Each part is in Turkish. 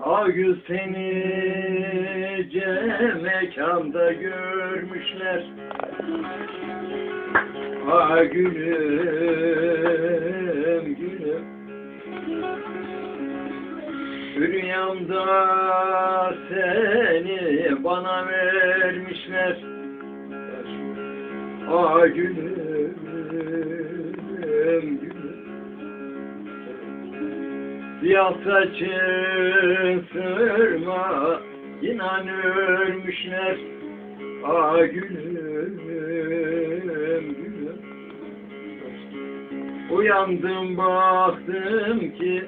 Ağül seni mekanda görmüşler. Ah gülüm. Gülüm Rüyamda seni bana vermişler. Ah gülüm Siyah saçın sırma inan ölmüşler. Ah gülüm gülüm. Uyandım baktım ki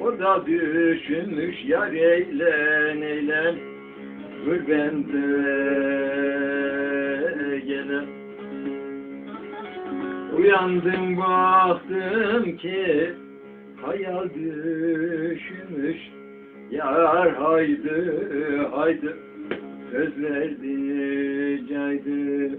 o da düşünmüş yar eğlen eğlen Dur ben de gelen. Uyandım baktım ki hayal düşünmüş Yar haydi haydi söz verdi caydı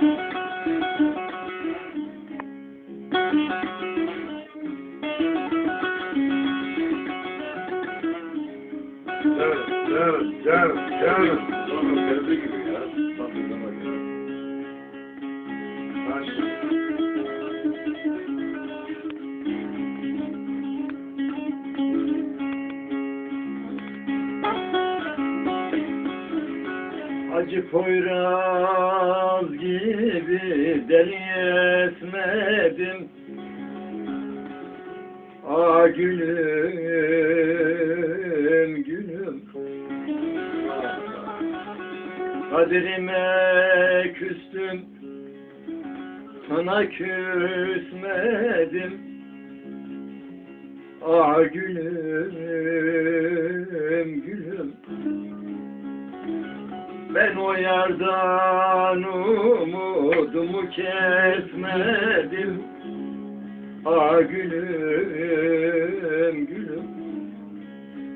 Evet, evet, evet, evet. Sonra perde gibi ya. Bak bir bak ya. Ha, Acı poyraz gibi deli etmedim Ah gülüm gülüm. Kaderime küstüm Sana küsmedim. Ah gülüm o yardan umudumu kesmedim. Ah gülüm gülüm.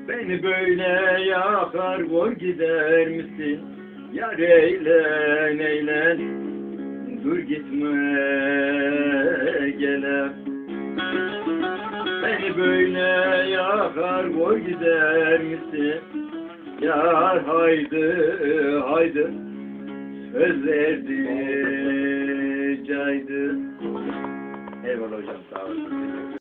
Beni böyle yakar vur gider misin? Yar eğlen eğlen Dur gitme gele Beni böyle yakar vur gider misin Yar haydi haydi söz verdi caydı. Eyvallah hocam sağ olun.